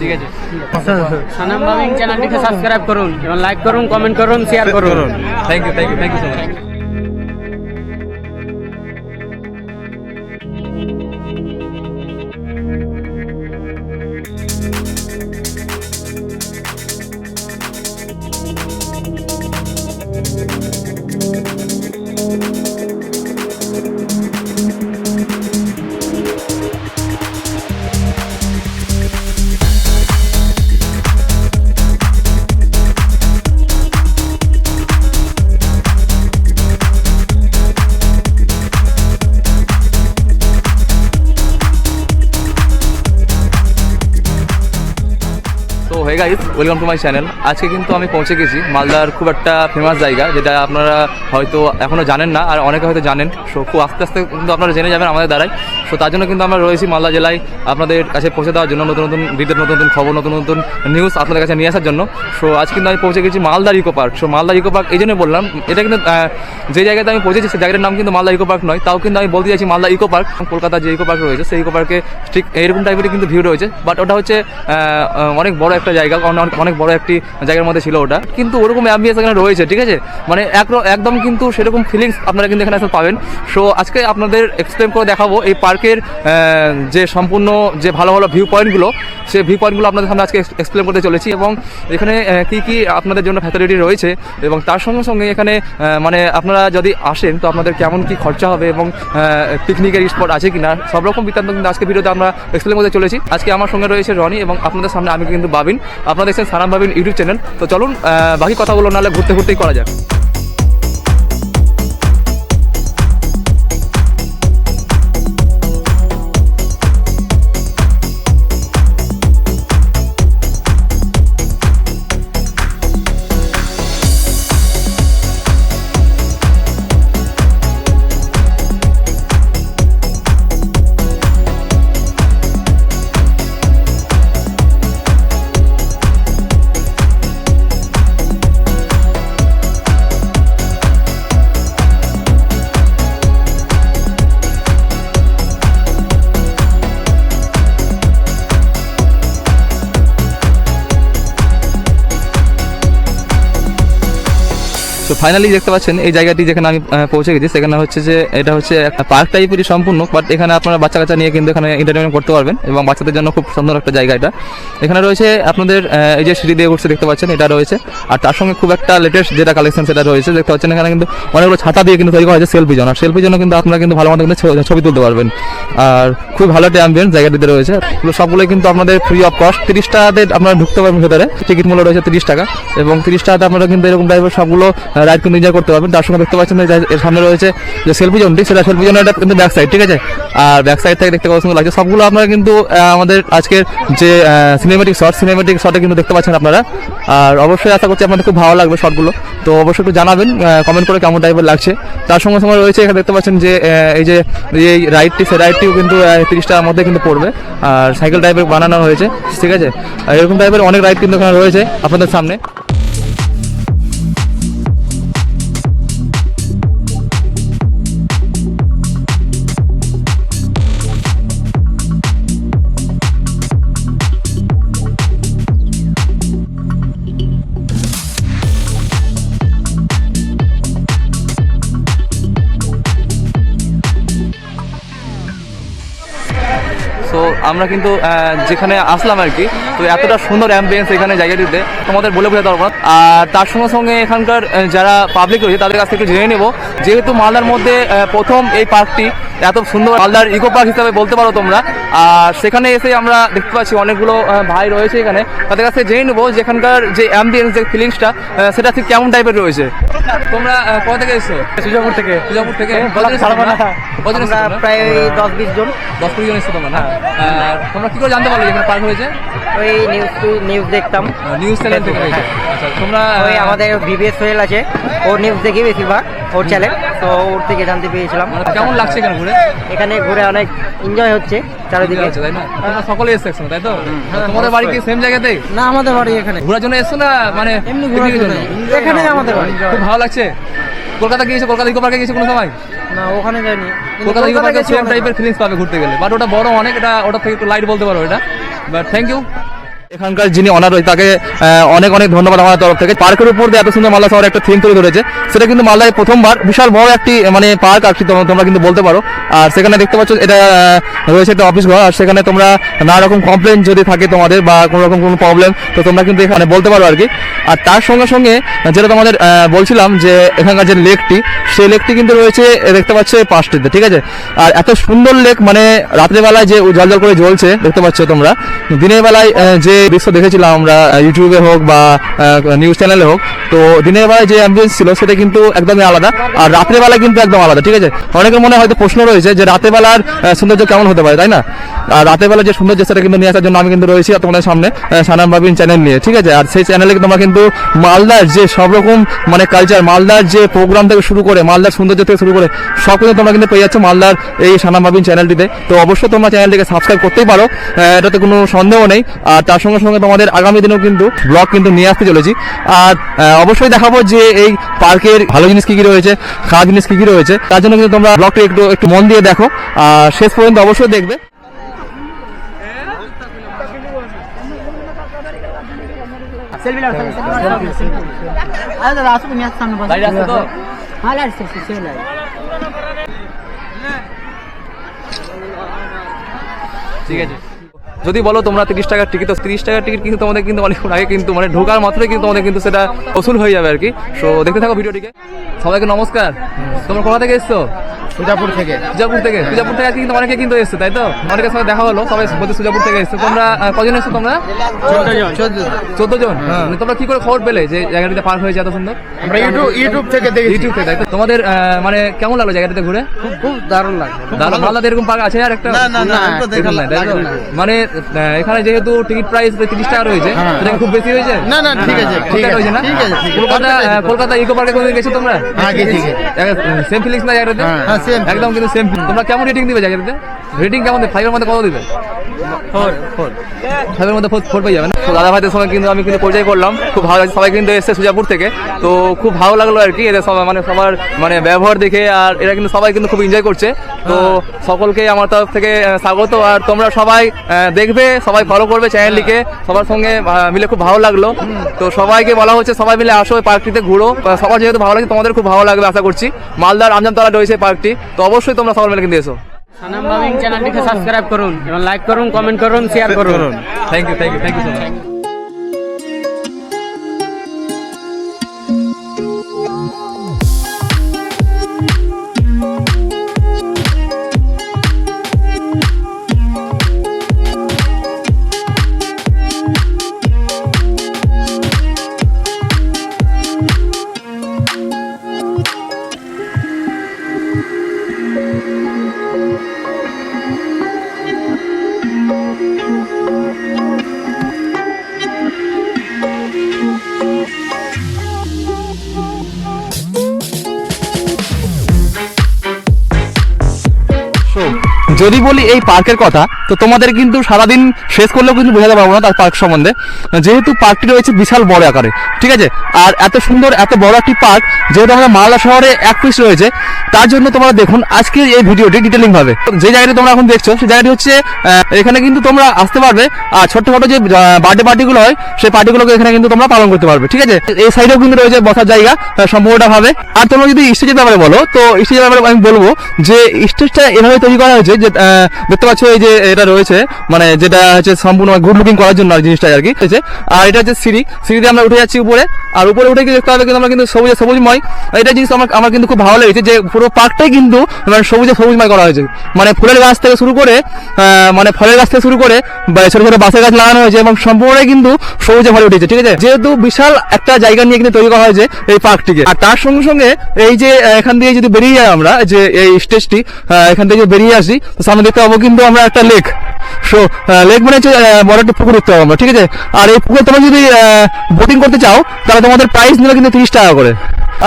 ঠিক আছে? সানাম বাবিং চ্যানেলটিকে সাবস্ক্রাইব করুন এবং লাইক করুন কমেন্ট করুন শেয়ার করুন। Thank you thank you thank you so much welcome to my channel আজকে কিন্তু আমি পৌঁছে গেছি মালদার খুব একটা ফেমাস জায়গা, যেটা আপনারা হয়তো এখনও জানেন না, আর অনেকে হয়তো জানেন। সো খুব আস্তে আস্তে কিন্তু আপনারা জেনে যাবেন আমাদের দ্বারাই। সো তার জন্য কিন্তু আমরা রয়েছি মালদা জেলায় আপনাদের কাছে পৌঁছে দেওয়ার জন্য নতুন নতুন ভিডিও নতুন নতুন খবর, নতুন নতুন নিউজ আপনাদের কাছে নিয়ে আসার জন্য। সো আজ কিন্তু আমি পৌঁছে গেছি মালদার eco park so Malda eco park এই জন্য বললাম, এটা কিন্তু যে জায়গাতে আমি পৌঁছেছি সেই জায়গাটার নাম কিন্তু মালদা ইকো পার্ক নয়। তাও কিন্তু আমি বলতে চাইছি মালদা ইকো পার্ক কলকাতার যে ইকো পার্ক রয়েছে, সেই ইকো পার্কে ঠিক এরকম টাইপেরই কিন্তু ভিউ রয়েছে। বাট ওটা হচ্ছে অনেক বড় একটা জায়গা। অনেক- অনেক বড় একটি জায়গার মধ্যে ছিল ওটা। কিন্তু ওরকম অ্যাম্বিয়েন্স এখানে রয়েছে, ঠিক আছে? মানে এক- একদম কিন্তু সেরকম ফিলিংস আপনারা কিন্তু এখানে এসে পাবেন। সো আজকে আপনাদের এক্সপ্লেন করে দেখাবো এই পার্কের যে সম্পূর্ণ, যে ভালো ভালো ভিউ পয়েন্টগুলো সেই ভিউ পয়েন্টগুলো আপনাদের সামনে আজকে এক্সপ্লেন করতে চলেছি এবং এখানে কি কি আপনাদের জন্য ফ্যাসিলিটি রয়েছে এবং তার সঙ্গে সঙ্গে এখানে মানে আপনারা যদি আসেন, তো আপনাদের কেমন কি খরচা হবে এবং পিকনিকের স্পট আছে কিনা, সব রকম বৃত্তান্ত কিন্তু আজকে ভিডিওতে আমরা এক্সপ্লেন করতে চলেছি। আজকে আমার সঙ্গে রয়েছে রনি এবং আপনাদের সামনে আমি কিন্তু বাবিন। আপনারা দেখছেন সারাম ভাবিন ইউটিউব চ্যানেল। তো চলুন বাকি কথাগুলো নাহলে ঘুরতে ঘুরতেই করা যাক। তো ফাইনালি দেখতে পাচ্ছেন, এই জায়গাটি যেখানে আমি পৌঁছে গেছি, সেখানে হচ্ছে যে এটা হচ্ছে একটা পার্ক টাইপেরই সম্পূর্ণ বাট এখানে আপনারা বাচ্চা কাচ্চা নিয়ে কিন্তু এখানে এন্টারটেনমেন্ট করতে পারবেন এবং বাচ্চাদের জন্য খুব সুন্দর একটা জায়গা এটা। এখানে রয়েছে আপনাদের এই যে সিঁড়ি দিয়ে উঠছে, দেখতে পাচ্ছেন, এটা রয়েছে। আর তার সঙ্গে খুব একটা লেটেস্ট যেটা কালেকশন সেটা রয়েছে, দেখতে পাচ্ছেন, এখানে কিন্তু অনেকগুলো ছাতা দিয়ে কিন্তু তৈরি করা হয়েছে সেলফি জন্য আর সেলফি জন্য কিন্তু আপনারা কিন্তু ভালো মতো কিন্তু ছবি তুলতে পারবেন। আর খুব ভালো একটা অ্যাম্বিয়েন্স জায়গাটিতে রয়েছে। এগুলো সবগুলোই কিন্তু আপনাদের ফ্রি অফ কস্ট তিরিশ টাকাতে আপনারা ঢুকতে পারবেন ভেতরে। টিকিট মূল্য রয়েছে তিরিশ টাকা। এবং তিরিশ টাকাতে আপনারা কিন্তু এরকম টাইপের সবগুলো রাইড কিন্তু এনজয় করতে পারবেন। তার সঙ্গে দেখতে পাচ্ছেন এর সামনে রয়েছে যে সেলফি জোনটি, সেটা সেলফি জোন এটা কিন্তু ব্যাক সাইড ঠিক আছে? আর ব্যাক সাইড থেকে দেখতে কত সুন্দর লাগছে, সবগুলো আপনারা কিন্তু আমাদের আজকের যে সিনেমেটিক শট সিনেমেটিক শটে কিন্তু দেখতে পাচ্ছেন আপনারা। আর অবশ্যই আশা করছি আপনাদের খুব ভালো লাগবে শটগুলো তো অবশ্যই একটু জানাবেন কমেন্ট করে কেমন টাইপের লাগছে। তার সঙ্গে সঙ্গে রয়েছে এখানে দেখতে পাচ্ছেন যে এই যে, এই রাইডটি সেই রাইডটিও কিন্তু তিরিশ টাকার মধ্যে কিন্তু পড়বে। আর সাইকেল টাইপের বানানো হয়েছে, ঠিক আছে? এরকম টাইপের অনেক রাইড কিন্তু এখানে রয়েছে আপনাদের সামনে। সো আমরা কিন্তু যেখানে আসলাম আর কি তো এতটা সুন্দর অ্যাম্বিয়েন্স এখানে জায়গাটিতে তোমাদের বলে বোঝাতে পারব না। আর তার সঙ্গে সঙ্গে এখানকার যারা পাবলিক রয়েছে তাদের কাছ থেকে জেনে নেব যেহেতু মালদার মধ্যে প্রথম এই পার্কটি এত সুন্দর মালদার ইকো পার্ক হিসাবে বলতে পারো তোমরা। আর সেখানে এসে আমরা দেখতে পাচ্ছি অনেকগুলো ভাই রয়েছে এখানে। তাদের কাছে জেনে নেব যে এখানকার যে অ্যাম্বিয়েন্স যে ফিলিংসটা সেটা ঠিক কেমন টাইপের রয়েছে। তোমরা কোথা থেকে এসছো? সুজাপুর থেকে। সুজাপুর থেকে? প্রায় দশ বিশ জন। দশ কুড়ি জন এসছো তোমরা আর তোমরা কি করে জানতে পারলে এখানে পার্ক হয়েছে? ওই নিউজ নিউজ দেখতাম। নিউজ চ্যানেল থেকে হয়েছে। আচ্ছা তোমরা ওই আমাদের বিবিএস সোহেল আছে ওর নিউজ দেখি বেশিরভাগ ওর চ্যানেল তো ওর থেকে জানতে পেরেছিলাম। মানে কেমন লাগছে এখানে ঘুরে? এখানে ঘুরে অনেক এনজয় হচ্ছে চারিদিকে। তাই না? তোমরা সকলে এসছো একসঙ্গে তাই তো? তোমাদের বাড়ি কি সেম জায়গাতেই? না আমাদের বাড়ি এখানে। ঘোরার জন্য এসছো না মানে এমনি ঘোরার জন্য? জন্য? এখানেই আমাদের বাড়ি। খুব ভালো লাগছে? কলকাতা গিয়েছো? কলকাতা ইকো পার্কে গিয়েছো কোনো সময়? না ওখানে যাইনি। কলকাতা ইকো পার্কে সেম টাইপের ফিলিংস পাবে ঘুরতে গেলে। বাট ওটা বড় অনেক এটা ওটা থেকে একটু লাইট বলতে পারো এটা। বাট থ্যাংক ইউ এখানকার যিনি অনার তাকে অনেক অনেক ধন্যবাদ আমার তরফ থেকে। পার্কের উপর দিয়ে এত সুন্দর মালদা শহরে একটা থিম তুলে ধরেছে। সেটা কিন্তু মালদায় প্রথমবার বিশাল বড় একটি মানে পার্ক আর তোমরা কিন্তু বলতে পারো। আর সেখানে দেখতে পাচ্ছ এটা রয়েছে একটা অফিস ঘর। আর সেখানে তোমরা নানা রকম কমপ্লেন যদি থাকে তোমাদের বা কোনো রকম কোনো প্রবলেম তো তোমরা কিন্তু এখানে বলতে পারো আর কি। আর তার সঙ্গে সঙ্গে যেটা তোমাদের বলছিলাম যে এখানকার যে লেকটি সেই লেকটি কিন্তু রয়েছে দেখতে পাচ্ছ পাঁচটিতে ঠিক আছে? আর এত সুন্দর লেক মানে রাত্রেবেলায় যে জল জল করে জ্বলছে, দেখতে পাচ্ছ তোমরা। দিনের বেলায় যে দৃশ্য দেখেছিলাম, আমরা ইউটিউবে হোক বা নিউজ চ্যানেলে হোক, তো দিনের বেলায় যে অ্যাম্বিয়েন্স ছিল সেটা কিন্তু একদমই আলাদা, আর রাতের বেলায় কিন্তু একদম আলাদা, ঠিক আছে? অনেকের মনে হয়তো প্রশ্ন রয়েছে যে রাতের বেলার সৌন্দর্য কেমন হতে পারে, তাই না? আর রাতের বেলা যে সৌন্দর্য সেটা কিন্তু নিয়ে আসার জন্য আমি কিন্তু রয়েছি তোমাদের সামনে সানাম বাবিন চ্যানেল নিয়ে, ঠিক আছে? আর সেই চ্যানেলে তোমরা কিন্তু মালদার যে সব রকম মানে কালচার মালদার যে প্রোগ্রাম থেকে শুরু করে, মালদার সৌন্দর্য থেকে শুরু করে, সব কিছু তোমরা কিন্তু পেয়ে যাচ্ছ মালদার এই সানাম বাবিন চ্যানেলটিতে তো অবশ্যই তোমরা চ্যানেলটিকে সাবস্ক্রাইব করতেই পারো এটাতে কোনো সন্দেহ নেই, আর তার সঙ্গে সঙ্গে সঙ্গে তোমাদের আগামী দিনেও কিন্তু ব্লগ কিন্তু নিয়ে আসতে চলেছি। আর অবশ্যই দেখাবো যে এই পার্কের ভালো জিনিস কি কি রয়েছে খারাপ জিনিস কি কি রয়েছে। তার জন্য কিন্তু তোমরা ব্লগটা একটু একটু মন দিয়ে দেখো। আর শেষ পর্যন্ত অবশ্যই দেখবে। সেলফি লাও আরে দাদা আসো নিয়ে সামনে বসো। বাইরে আসো তো? হ্যাঁ লাইট সে সে লাইট। ঠিক আছে। যদি বলো তোমরা তিরিশ টাকার টিকিট তো তিরিশ টাকার টিকিট কিন্তু তোমাদের কিন্তু অনেকক্ষণ আগে কিন্তু মানে ঢোকার মাত্রই কিন্তু তোমাদের কিন্তু সেটা ওসুল হয়ে যাবে আর কি। সো দেখতে থাকো ভিডিওটিকে। সবাইকে নমস্কার। তোমরা কোথা থেকে এসছো? সুজাপুর থেকে। সুজাপুর থেকে। সুজাপুর থেকে আজকে কিন্তু অনেকে কিন্তু এসছে তাই তো? অনেকের সাথে দেখা হলো সবাই বলতে সুজাপুর থেকে এসছো। তোমরা কজন এসছো তোমরা? চোদ্দ জন। মানে তোমরা কি করে খবর পেলে যে জায়গাটিতে পার্ক হয়েছে এত সুন্দর? আমরা ইউটিউব ইউটিউব থেকে দেখেছি। ইউটিউব থেকে তাই তো? তোমাদের মানে কেমন লাগল জায়গাটাতে ঘুরে? খুব দারুণ লাগল। দারুণ? মালদাতে এরকম পার্ক আছে আর একটা? না না না মানে আহ, এখানে যেহেতু টিকিট প্রাইস তিরিশ টাকা রয়েছে সেটা খুব বেশি হয়েছে? না না ঠিক আছে ঠিক আছে হয়েছে না? ঠিক আছে আছে। কলকাতা কলকাতা ইকো পার্কে কোনদিন গেছো তোমরা? হ্যাঁ গেছি। সেম ফিলিংস না জায়গাটাতে? হ্যাঁ, একদম কিন্তু সেম তোমরা কেমন রেটিং দিবে জায়গাটাতে? রেটিং কেমন? দেবে ফাইভের মধ্যে কত দিবে? ফোর মধ্যে ফোর ফোর পেয়ে যাবে না তো দাদা ভাইদের সঙ্গে কিন্তু আমি কিন্তু পরিচয় করলাম। খুব ভালো লাগছে। সবাই কিন্তু এসছে সুজাপুর থেকে। তো খুব ভালো লাগল আর কি। এদের সবাই মানে সবার মানে ব্যবহার দেখে আর এরা কিন্তু সবাই কিন্তু খুব এনজয় করছে। তো সকলকে আমার তরফ থেকে স্বাগত। আর তোমরা সবাই দেখবে সবাই ফলো করবে চ্যানেলটিকে সবার সঙ্গে মিলে খুব ভালো লাগল। তো সবাইকে বলা হচ্ছে সবাই মিলে আসো এই পার্কটিতে ঘুরো। সবার যেহেতু ভালো লাগে তোমাদের খুব ভালো লাগবে আশা করছি। মালদার আমজামতলা রয়েছে পার্কটি। তো অবশ্যই তোমরা সবাই মিলে কিন্তু এসো। সানাম বাবিং চ্যানেলটিকে সাবস্ক্রাইব করুন এবং লাইক করুন কমেন্ট করুন শেয়ার করুন। Thank you thank you thank you so much যদি বলি এই পার্কের কথা, তো তোমাদের কিন্তু সারাদিন শেষ করলেও কিন্তু বোঝাতে পারব না তার পার্ক সম্বন্ধে। যেহেতু পার্কটি রয়েছে বিশাল বড় আকারে ঠিক আছে? আর এত সুন্দর, এত বড় একটি পার্ক যেহেতু আমাদের মালদা শহরে এক পিস রয়েছে, তার জন্য তোমরা দেখুন আজকে এই ভিডিওটি ডিটেলিং ভাবে। যে জায়গাটি তোমরা এখন দেখছ সেই জায়গাটি হচ্ছে এখানে কিন্তু তোমরা আসতে পারবে, আর ছোট্টখাটো যে বার্থডে পার্টিগুলো হয়, সেই পার্টিগুলোকে এখানে কিন্তু তোমরা পালন করতে পারবে, ঠিক আছে? এই সাইডেও কিন্তু রয়েছে বসার জায়গা সম্পূর্ণটা ভাবে। আর তোমরা যদি স্টেজের ব্যাপারে বলো, তো স্টেজের ব্যাপারে আমি বলব যে স্টেজটা এভাবে তৈরি করা হয়েছে যে দেখতে পাচ্ছ এই যে এটা রয়েছে মানে যেটা হচ্ছে সম্পূর্ণ গুড লুকিং করার জন্য জিনিসটা আর কি। আর এটা হচ্ছে সিঁড়ি, সিঁড়িতে আমরা উঠে যাচ্ছি উপরে, আর উপরে উঠে গিয়ে দেখতে হবে কিন্তু আমরা কিন্তু সবুজে সবুজময়। এটা জিনিস আমার আমার কিন্তু খুব ভালো লেগেছে যে পুরো পার্কটাই কিন্তু মানে সবুজে সবুজময় করা হয়েছে। মানে ফুলের গাছ থেকে শুরু করে মানে ফলের গাছ থেকে শুরু করে ছোট ছোট বাসের গাছ লাগানো হয়েছে এবং সম্পূর্ণই কিন্তু সবুজে ভরে উঠেছে, ঠিক আছে? যেহেতু বিশাল একটা জায়গা নিয়ে কিন্তু তৈরি করা হয়েছে এই পার্কটিকে আর তার সঙ্গে সঙ্গে এই যে এখান দিয়ে যদি বেরিয়ে যাই আমরা, যে এই স্টেজটি এখান থেকে বেরিয়ে আসি সামনে দেখতে পাবো কিন্তু আমরা একটা লেক সো লেক মানে হচ্ছে আহ, বড় একটা পুকুর দেখতে পাবো আমরা ঠিক আছে? আর এই পুকুরে তোমরা যদি বোটিং করতে চাও তাহলে তোমাদের প্রাইস নিলে কিন্তু তিরিশ টাকা করে।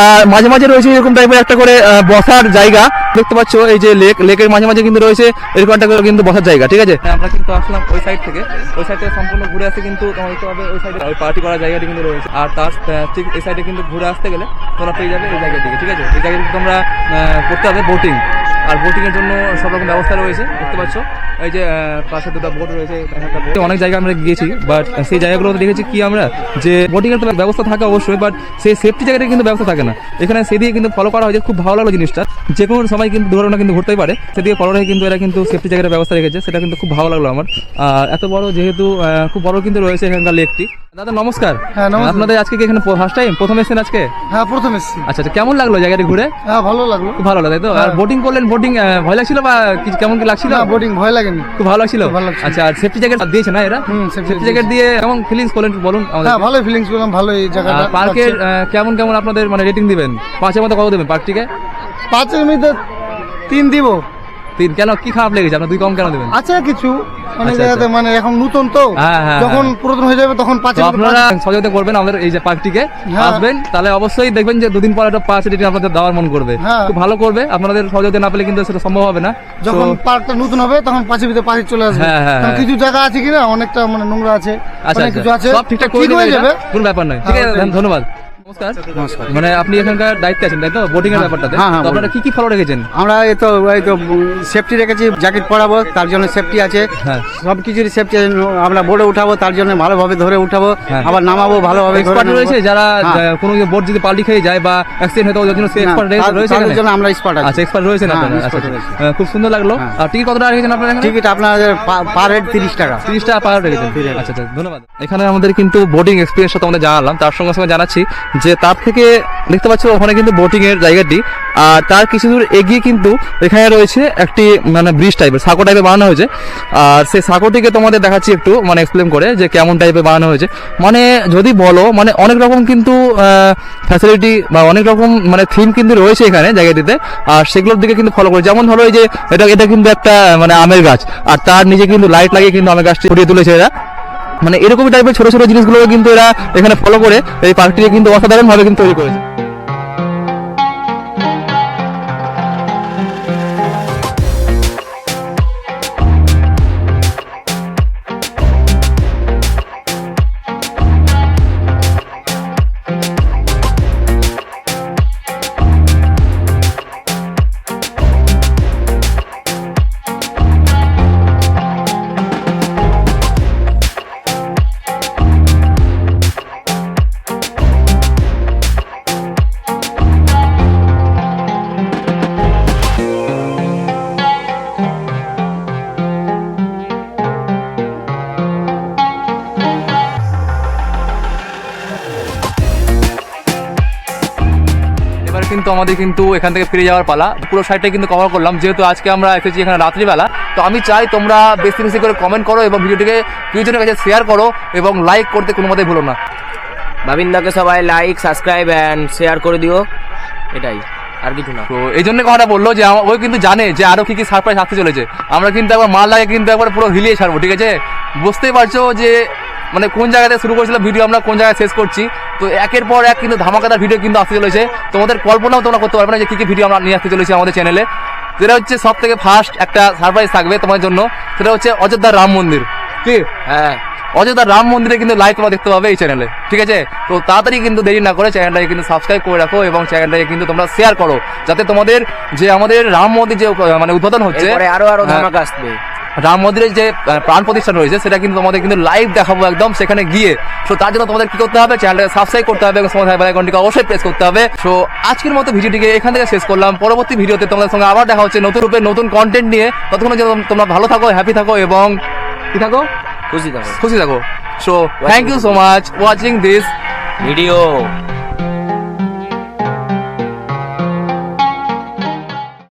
আর মাঝে মাঝে রয়েছে এরকম টাইপের একটা করে বসার জায়গা। দেখতে পাচ্ছ এই যে লেক লেকের মাঝে মাঝে কিন্তু রয়েছে এরকম একটা করে কিন্তু বসার জায়গা ঠিক আছে? আমরা কিন্তু আসলাম ওই সাইড থেকে। ওই সাইড থেকে সম্পূর্ণ ঘুরে আসতে কিন্তু তোমার দেখতে পাবে ওই সাইডে ওই পার্টি করার জায়গাটি কিন্তু রয়েছে। আর তার ঠিক এই সাইডে কিন্তু ঘুরে আসতে গেলে তোমরা পেয়ে যাবে এই জায়গাটিকে ঠিক আছে? এই জায়গাটি তোমরা করতে হবে বোটিং আর বোটিং এর জন্য সব রকম ব্যবস্থা রয়েছে, দেখতে পাচ্ছ। এই যে পাশে দুটো বোট রয়েছে অনেক জায়গায় আমরা গিয়েছি বাট সেই জায়গাগুলোতে দেখেছি কি আমরা, যে বোটিং এর তো ব্যবস্থা থাকে অবশ্যই বাট সেই সেফটি জায়গাটা কিন্তু ব্যবস্থা থাকে না। এখানে সেদিকে কিন্তু ফলো করা হয়েছে, খুব ভালো লাগল জিনিসটা। যে কোনো সময় কিন্তু দুর্ঘটনা কিন্তু ঘটতেই পারে, সেদিকে ফলো রেখে কিন্তু এরা কিন্তু সেফটি জায়গার ব্যবস্থা রেখেছে, সেটা কিন্তু খুব ভালো লাগল আমার। আর এত বড় যেহেতু খুব বড় কিন্তু রয়েছে এখানকার লেকটি দাদা নমস্কার। হ্যাঁ, নমস্কার। আপনাদের আজকে কি এখানে ফার্স্ট টাইম প্রথম এসেছেন আজকে? হ্যাঁ প্রথম এসেছি। আচ্ছা আচ্ছা কেমন লাগল জায়গাটি ঘুরে? হ্যাঁ ভালো লাগল। খুব ভালো লাগে তো? আর হ্যাঁ। বোটিং করলেন বোটিং ভয় লাগছিল বা কি- কেমন কি লাগছিল? না বোটিং ভয় লাগেনি। খুব ভালো লাগছিল। আচ্ছা আর সেফটি জ্যাকেট দিয়েছে না এরা? হুম, সেফটি জ্যাকেট দিয়ে কেমন ফিলিংস করলেন বলুন আমাদের হ্যাঁ ভালো ফিলিংস পেলাম ভালো এই জায়গাটা পার্কের। কেমন কেমন আপনাদের মানে রেটিং দিবেন? পাঁচের মধ্যে কত দেবেন পার্কটিকে পাঁচের মধ্যে তিন দিব। তিন কেন? কি খারাপ লেগেছে? আপনার দুই কম কেন দেবেন? আছে কিছু। অনেক আচ্ছা, জায়গাতে আচ্ছা। মানে এখন নতুন তো। হ্যাঁ, হ্যাঁ, যখন হ্যাঁ। পুরাতন হয়ে যাবে তখন মধ্যে আপনারা সহযোগিতা করবেন আমাদের এই যে পার্কটিকে। আসবেন তাহলে অবশ্যই দেখবেন যে দুদিন পর একটা পাঁচ রেটিং আপনাদের দেওয়ার মন করবে। খুব ভালো করবে। আপনাদের সহযোগিতা না পেলে কিন্তু সেটা সম্ভব হবে না। যখন পার্কটা নতুন হবে তখন পাঁচের ভিতরে পাঁচে চলে আসবে। কিছু জায়গা আছে কিনা অনেকটা মানে নোংরা আছে আচ্ছা কিছু আছে। আচ্ছা সব ঠিকঠাক করে হয়ে যাবে। কোনো ব্যাপার নয়। ঠিক আছে ধন্যবাদ। নমস্কার। নমস্কার। মানে আপনি এখানকার দায়িত্বে আছেন তাই তো? বোটিং এর ব্যাপারটাতে? হ্যাঁ, হ্যাঁ, আপনারা কি কি ফলো রেখেছেন? আমরা এই তো এই তো সেফটি রেখেছি জ্যাকেট পরাবো তার জন্য সেফটি আছে। হ্যাঁ। সব কিছুরই সেফটি আছে আমরা বোর্ডে উঠাবো তার জন্য ভালোভাবে ধরে উঠাবো হ্যাঁ। আবার নামাবো ভালোভাবে এক্সপার্ট রয়েছে যারা হ্যাঁ। কোনো বোট যদি পাল্টি খেয়ে যায় বা অ্যাক্সিডেন্ট হতে ওই জন্য এক্সপার্ট তার- রয়েছে এখানে? জন্য আমরা আচ্ছা এক্সপার্ট হ্যাঁ, আপনারা। আচ্ছা expert আচ্ছা। আহ, খুব সুন্দর লাগল। হ্যাঁ। আর টিকিট কত টাকা রেখেছেন আপনারা টিকিট আপনাদের পার হেড তিরিশ টাকা। তিরিশ টাকা পার রেখেছেন। আচ্ছা আচ্ছা ধন্যবাদ। এখানে আমাদের কিন্তু বোটিং এক্সপিরিয়েন্সটা তোমাদের জানালাম। তার সঙ্গে সঙ্গে জানাচ্ছি যে তার থেকে দেখতে পাচ্ছ ওখানে কিন্তু বোটিং এর জায়গাটি। আর তার কিছু দূর এগিয়ে কিন্তু এখানে রয়েছে একটি মানে ব্রিজ টাইপের সাঁকো টাইপের বানানো হয়েছে। আর সেই সাঁকোটিকে তোমাদের দেখাচ্ছি একটু মানে এক্সপ্লেন করে যে কেমন টাইপের বানানো হয়েছে। মানে যদি বলো মানে অনেক রকম কিন্তু ফ্যাসিলিটি বা অনেক রকম মানে থিম কিন্তু রয়েছে এখানে জায়গাটিতে। আর সেগুলোর দিকে কিন্তু ফলো করে। যেমন ধরো এই যে, এটা এটা কিন্তু একটা মানে আমের গাছ। আর তার নিচে কিন্তু লাইট লাগিয়ে কিন্তু আমের গাছটি ফুটিয়ে তুলেছে এরা। মানে এরকমই টাইপের ছোট ছোট জিনিসগুলো কিন্তু এরা এখানে ফলো করে, এই পার্কটিকে কিন্তু অসাধারণভাবে কিন্তু তৈরি করেছে। কিন্তু আমাদের কিন্তু এখান থেকে ফিরে যাওয়ার পালা। পুরো সাইডটা কিন্তু কভার করলাম। যেহেতু আজকে আমরা এসেছি এখানে রাত্রিবেলা তো আমি চাই তোমরা বেশি বেশি করে কমেন্ট করো এবং ভিডিওটিকে প্রিয়জনের কাছে শেয়ার করো এবং লাইক করতে কোনো মতেই ভুলো না। বাবিন্দাকে সবাই লাইক সাবস্ক্রাইব অ্যান্ড শেয়ার করে দিও। এটাই আর কিছু না। তো এই জন্য কথাটা বলল যে ওই কিন্তু জানে যে আরও কি কি সারপ্রাইজ আসতে চলেছে। আমরা কিন্তু একবার মাল লাগে কিন্তু একবার পুরো হিলিয়ে ছাড়বো ঠিক আছে? বুঝতেই পারছ যে মানে কোন জায়গাতে শুরু করেছিল ভিডিও আমরা কোন জায়গায় শেষ করছি তো একের পর এক কিন্তু ধামাকাদার ভিডিও কিন্তু আসতে চলেছে। তোমাদের কল্পনাও তোমরা করতে পারবে না যে কি কি ভিডিও আমরা নিয়ে আসতে চলেছি আমাদের চ্যানেলে যেটা হচ্ছে সব থেকে ফার্স্ট একটা সারপ্রাইজ থাকবে তোমার জন্য সেটা হচ্ছে অযোধ্যার রাম মন্দির। কি হ্যাঁ। অযোধ্যা রাম মন্দিরে কিন্তু লাইভ তোমরা দেখতে পাবে এই চ্যানেলে ঠিক আছে? তো তাড়াতাড়ি কিন্তু দেরি না করে চ্যানেলটাকে কিন্তু সাবস্ক্রাইব করে রাখো এবং চ্যানেলটাকে কিন্তু তোমরা শেয়ার করো যাতে তোমাদের যে আমাদের রাম মন্দির যে মানে উদ্বোধন হচ্ছে আরও আরও হ্যাঁ, ধামাকা আসবে। রাম মন্দিরের যে প্রাণ প্রতিষ্ঠান রয়েছে সেটা কিন্তু তোমাদের কিন্তু লাইভ দেখাবো একদম সেখানে গিয়ে। সো তার জন্য তোমাদের কি করতে হবে? চ্যানেলটাকে সাবস্ক্রাইব করতে হবে এবং সময় বেল আইকনটিকে অবশ্যই প্রেস করতে হবে। সো আজকের মতো ভিডিওটিকে এখান থেকে শেষ করলাম। পরবর্তী ভিডিওতে তোমাদের সঙ্গে আবার দেখা হচ্ছে নতুন রূপে নতুন কন্টেন্ট নিয়ে। ততক্ষণ যেন তোমরা ভালো থাকো হ্যাপি থাকো এবং কি থাকো? খুশি থাকো। খুশি থাকো। So thank you so much watching this video